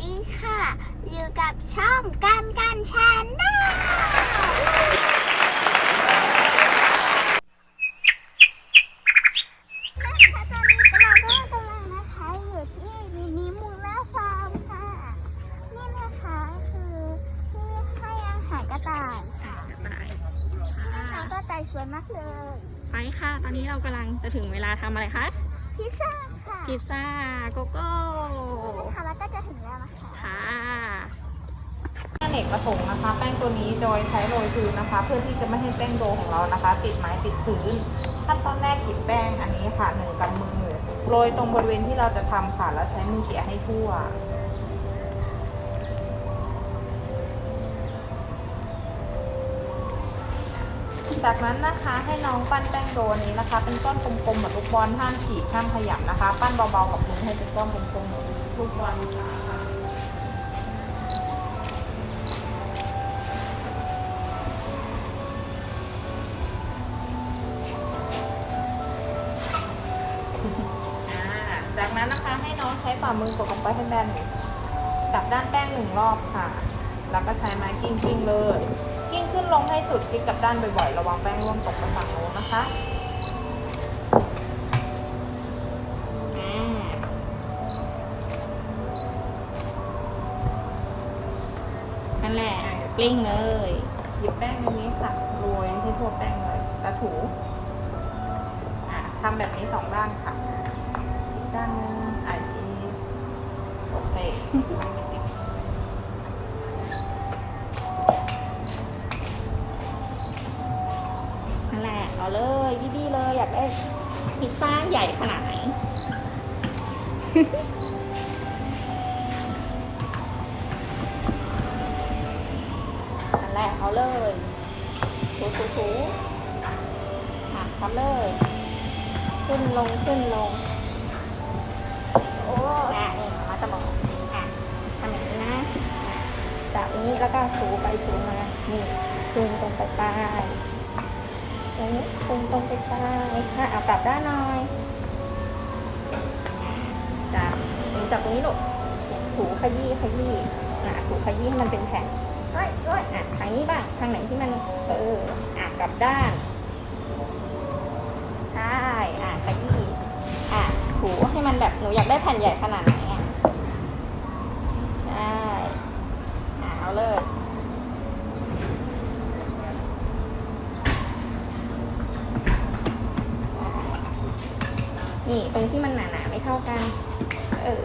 ดีค่ะ อยู่กับช่องการการแชนแนลนะคะตอนนี้เราก็กำลังนะคะอยู่ที่มินิมูล่าฟาร์มค่ะ นี่นะคะคือที่ให้อาหารกระต่ายค่ะกระต่ายนะคะกระต่ายสวยมากเลย ไปค่ะ ตอนนี้เรากำลังจะถึงเวลาทำอะไรคะ พิซซ่า พิซซ่าโกโก้ค่ะแล้วก็จะถึงแล้วนะคะค่ะอเนกประสงค์นะคะ แป้งตัวนี้จอยใช้โรยพื้นนะคะ เพื่อที่จะไม่ให้แป้งโดของเรานะคะ ติดไม้ติดพื้นขั้นตอนแรกหยิบแป้งอันนี้ค่ะหนึ่งกำมือโรยตรงบริเวณที่เราจะทำค่ะแล้วใช้มือเกี่ยให้ทั่ว จากนั้นนะคะให้น้องปั้นแป้งโดนี้นะคะ เป็นก้อนกลมๆเหมือนลูกบอลห้ามฉีกห้ามขยับนะคะ ปั้นเบาๆกับมือให้เป็นก้อนกลมๆเหมือนลูกบอลค่ะจากนั้นนะคะให้น้องใช้ฝ่ามือกดลงไปให้แบนกลับด้านแป้งหนึ่งรอบค่ะ แล้วก็ใช้ไม้กิ้งกิ้งๆเลย นลงให้สุดคลิกกับด้านบ่อยๆ ระวังแป้งร่วงตกไปฝั่งโน้นนะคะอ่านั่นแหละกลิ้งเลยหยิบแป้งตรงนี้ค่ะโรยให้ทั่วแป้งเลยแล้วถูอ่าทำแบบนี้สองด้านค่ะ ด้านหนึงอ่าอีโอเคากได้พิซซ่าใหญ่ขนาดไหนนั่นแหละเอาเลยถูถูถูอะทำเลย ขึ้นลงขึ้นลง โอ้อะนี่มาจะบอกอะทำอย่างนี้นะจากนี้แล้วก็ถูไปถูมา นี่จูงตรงไปลายตรงนี้ ตรงตรงไปปลายค่ะเอากลับด้านหน่อยจับนี่จับตรงนี้ลูกถูขยี้ขยี้อะถูขยี้ให้มันเป็นแผ่นด้วยด้วยอะทางนี้บ้างทางไหนที่มันเอออะกลับด้านใช่อะขยี้อะถูให้มันแบบหนูอยากได้แผ่นใหญ่ขนาดไหนอะ ใช่ อะ เอาเลย นี่ตรงที่มันหนาๆไม่เท่ากัน เออ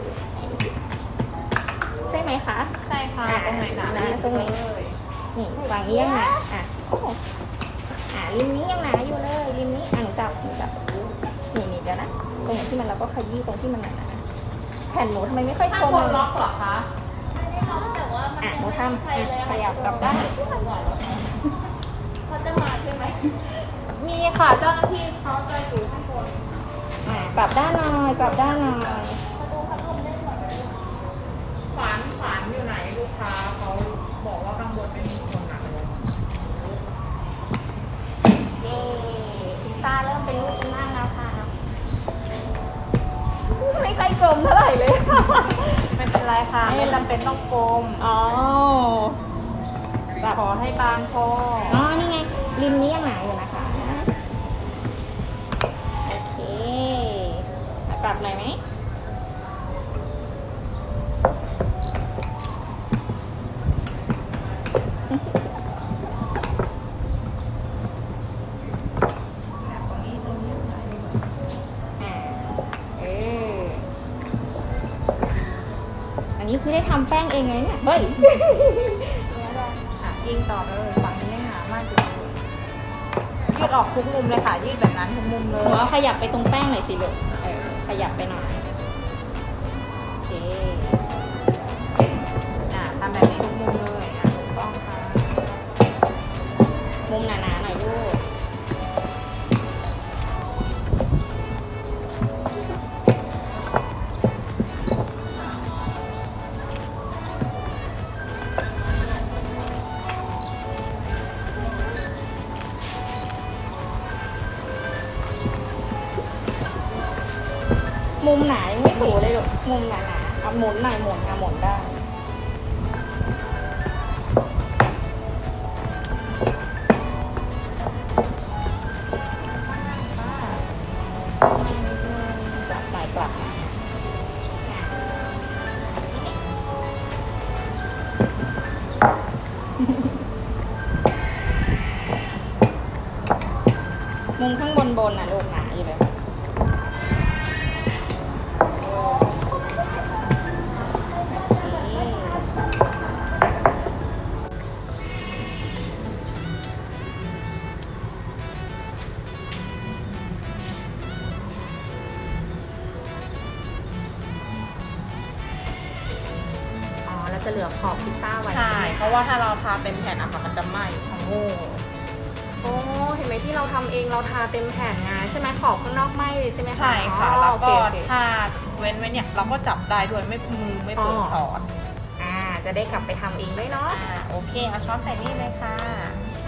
ใช่ไหมคะ ใช่ค่ะอ่าตรงไหนหนานะตรงนี้เลยนี่ฝั่งนี้ยังหนาอะโอ้โหอะริมนี้ยังหนาอยู่เลยริมนี้อะหนูจับหนูจับนี่นี่เดี๋ยวนะตรงไหนที่มันเราก็ขยี้ตรงที่มันหนาๆแผ่นหนูทำไมไม่ค่อยถ้าคมคนล็อกเหรอคะอะหนูทำอะขยับกลับด้านมีค่ะเจ้าหน้าที่เขาจะอยู่ข้างบน อะกลับด้านหน่อยกลับด้านหน่อยฝานฝานอยู่ไหนลูกค้าเขาบอกว่าข้างบนไม่มีคนหนักเลยเย้พิซซ่าเริ่มเป็นรูปเป็นร่างแล้วค่ะ ไม่ค่อยกลมเท่าไหร่เลย ไม่เป็นไรค่ะ ไม่จำเป็นต้องกลมอ๋อขอให้บางพอ อ๋อ นี่ไง ริมนี้ยังหนาอย ลับหน่อยไหมอ่าเอออันนี้คือได้ทำแป้งเองไงเนี่ย เฮ้ยอะยิงต่อเลยฝั่งนี้ไม่หนามากจริงยืดออกทุกมุมเลยค่ะยืดแบบนั้นทุกมุมเลหนูยเอาขยับไปตรงแป้งหน่อยสิลูกเออ ขยับไปหน่อยโอเคอะทำแบบนี้ทุกมุมเลยอะถูกต้องค่ะมุมหนาๆ มุมไหนไม่ถูเลยลูกมุมไหนาๆเอาหมุนหน่อยหมุนเอาหมุนได้กลัตับมุมข้างบนบนน่ะลูกนะ อยู่เลยอ๋อแล้วจะเหลือขอบพิซซ่าไว้ใช่ไหมเพราะว่าถ้าเราทาเต็มแผ่นอะค่ะมันจะไหม้โอ้โอ้เห็นไหมที่เราทำเองเราทาเต็มแผ่นไงใช่ไหมขอบข้างนอกไหมเลยใช่ไหมคะใช่ค่ะอ๋อแล้วก็โอเคโอเค ถ้าเว้นไว้เนี่ยเราก็จับได้ด้วยไม่มือไม่เปิดอ๋อซอสอ่าจะได้กลับไปทำเองด้วยเนาะ อ่าโอเคเอาช้อนใส่นี่เลยค่ะ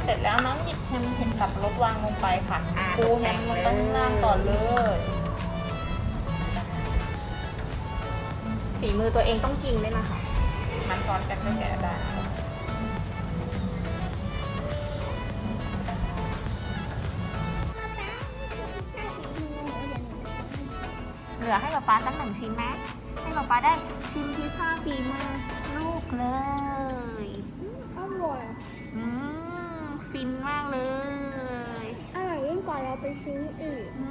เสร็จแล้วน้องหยิบแฮมเห็ดสับปะรดวางลงไปค่ะอ่าปูแฮมลงไปข้างล่างก่อนเลย ฝีมือตัวเองต้องกินด้วยนะคะ มันซ้อนกันก็แกะได้เหลือให้ป๊าป๊าสักหนึ่งชิ้นไหมให้ป๊าป๊าได้ชิมพิซซ่าฝีมือลูกเลยอร่อยอืมฟินมากเลยอร่อยยิ่งกว่าเราไปซื้ออีกอื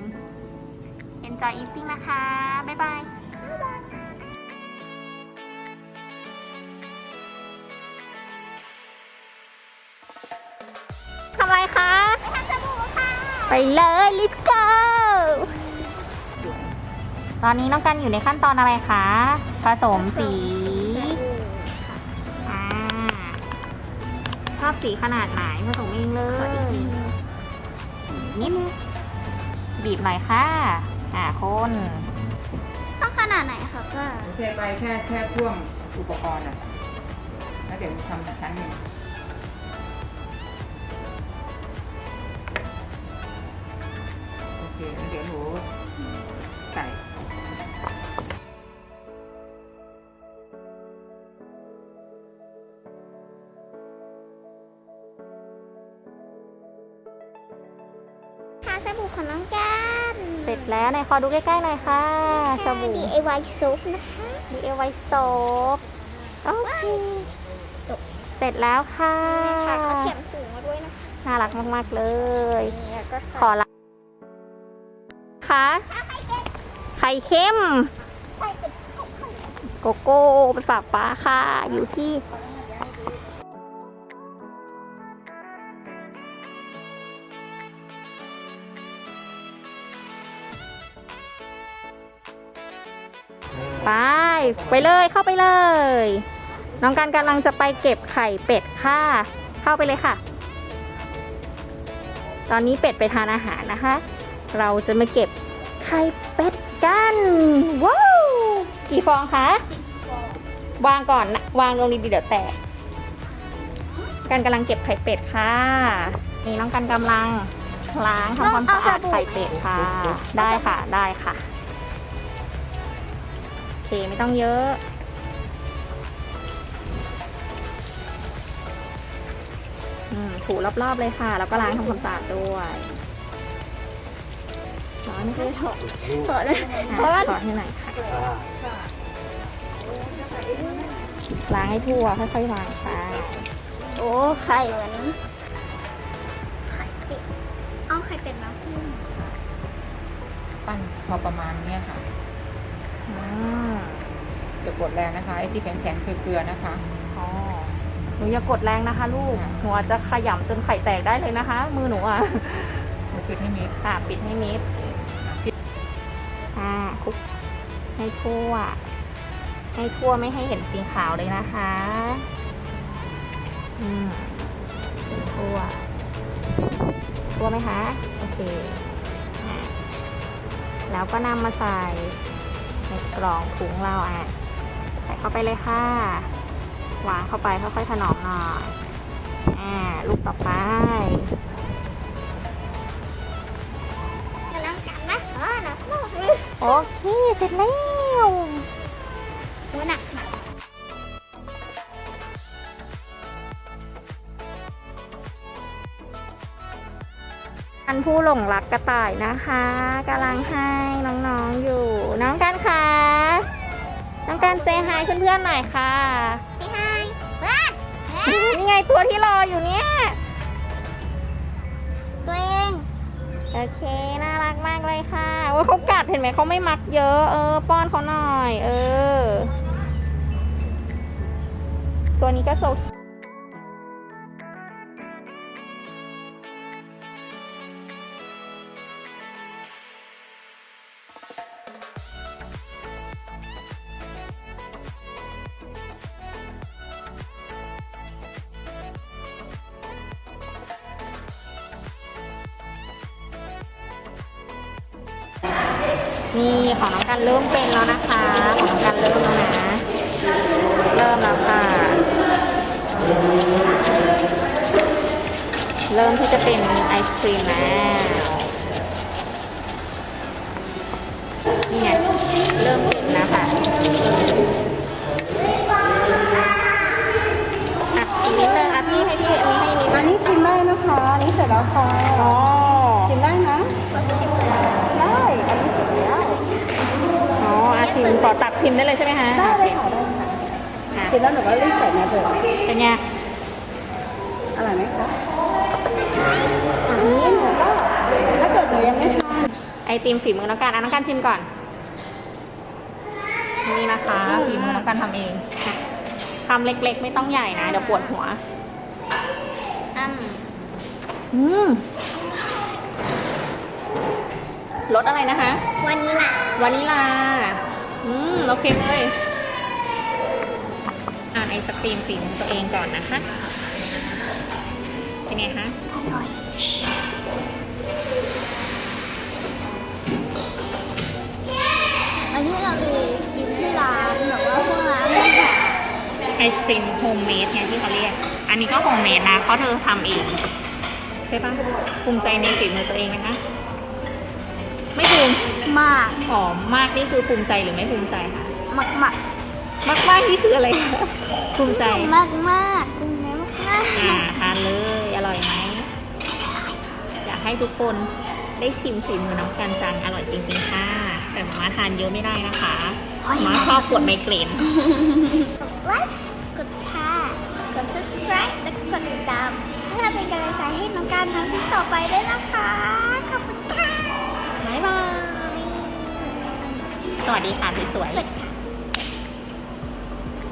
ม enjoy eating นะคะ บ๊ายบาย เลย let's go ตอนนี้น้องกันอยู่ในขั้นตอนอะไรคะ ผสมสีอ่าชอบสีขนาดไหนผสมเองเลย นิดนึงบีบหน่อยค่ะ อ่าคนต้องขนาดไหนคะก็เทไปแค่แค่พ่วงอุปกรณ์อะ แล้วเดี๋ยวทำอีกชั้นหนึ่ง เสร็จแล้วไหนขอดูใกล้ๆหน่อยค่ะสบู่ DIY ซุปนะคะ DIY soap โอเคเสร็จแล้วค่ะค่ะเขาเขียนถุงมาด้วยนะคะน่ารักมากๆเลย นี่แล้วก็ขอละค่ะไข่เค็มใส่เป็นโกโก้ไปฝากป้าค่ะ อยู่ที่ ไป ไปเลยเข้าไปเลย น้องการกำลังจะไปเก็บไข่เป็ดค่ะ เข้าไปเลยค่ะ ตอนนี้เป็ดไปทานอาหารนะคะ เราจะมาเก็บไข่เป็ดกันว้าวกี่ฟองคะวางก่อนนะวางลงดีๆเดี๋ยวแตกกันกำลังเก็บไข่เป็ดค่ะ นี่น้องกันกำลังล้างทำความสะอาดไข่เป็ดค่ะ ได้ค่ะได้ค่ะ เคไม่ต้องเยอะอืมถูรอบๆเลยค่ะ แล้วก็ล้างทำความสะอาดด้วยร้อนไหมคะถอดถอดเลยอะเพราะว่าถอดให้หน่อยค่ะล้างให้ทั่วค่อยๆวางค่ะโอ้ไข่เหมือนไข่เป็ดเอาไข่เป็ดมาขึ้นปั้นพอประมาณเนี้ยค่ะ อืมเดี๋ยวกดแรงนะคะไอ้ที่แข็งๆคือเกลือนะคะ อ๋อ หนูอย่ากดแรงนะคะ ลูกค่ะหนูอาจจะขยำจนไข่แตกได้เลยนะคะ มือหนูอะมันคือให้มิดค่ะ ปิดให้มิดอ่าคลุกให้ทั่ว ให้ทั่วไม่ให้เห็นสีขาวเลยนะคะ อืมทั่ว ทั่วไหมคะ โอเคอะแล้วก็นำมาใส่ ในกล่องถุงเราอะใส่เข้าไปเลยค่ะวางเข้าไปค่อยๆถนอมหน่อยอ่าลูกต่อไปกำลังกันนะเออหนักมากเลยโอเคเสร็จแล้วโอ้หนักหนัก ผู้หลงรักกระต่ายนะคะกำลังให้น้องๆอยู่ น้องกันคะน้องกันเซฮายเพื่อนๆหน่อยค่ะพี่ไฮเพื่อนเพื่อนนี่ไงตัวที่รออยู่เนี่ยตัวเองโอเคน่ารักมากเลยค่ะว่าเขากัดเห็นไหมเขาไม่มักเยอะ เออ ป้อนเขาหน่อย เออ ตัวนี้ก็โซ นี่ของน้องกันเริ่มเป็นแล้วนะคะของน้องกันเริ่มแล้วนะเริ่มแล้วค่ะ เริ่มที่จะเป็นไอศครีมแล้ว ชิมได้เลยใช่ไหมคะได้เลยค่ะโอได้ค่ะอะชิมแล้วหนูก็รีบใส่มาเถอะเป็นไงอร่อยไหมคะอันนี้หนูก็ถ้าเกิดหนูยังไม่ทานไอติมฝีมือน้องการอะน้องการชิมก่อน นี่นะคะฝีมือน้องการทำเองอะทำเล็กๆ ไม่ต้องใหญ่นะ เดี๋ยวปวดหัวอืมอืมรสอะไรนะคะวันนี้ล่ะวานิลา อืมโอเคเลยอ่านไอศครีมสีมือตัวเองก่อนนะคะ เป็นไงคะอร่อยอันนี้เราไปกินที่ร้านแบบว่าพวกร้านอาหารไอศครีมโฮมเมดเนี่ยที่เขาเรียก อันนี้ก็โฮมเมดนะเพราะเธอทำเอง ใช่ปะภูมิใจในฝีมือตัวเองนะคะ ไม่ภูมิมากหอมมากนี่คือภูมิใจหรือไม่ภูมิใจคะมากมากมากมากนี่คืออะไรคะภูมิใจมากมากคุณแม่มากมากอ่าทานเลยอร่อยไหมอยากให้ทุกคนได้ชิมฝีมือน้องกันจังอร่อยจริงๆค่ะ แต่หมาทานเยอะไม่ได้นะคะหมาชอบปวดไมเกรนกดไลค์กดแชร์กด subscribe และกดติดตามเพื่อเป็นกำลังใจให้น้องการทำคลิปต่อไปด้วยนะคะขอบคุณค่ะบ๊ายบาย สวัสดีค่ะสวยสวัสดีค่ะ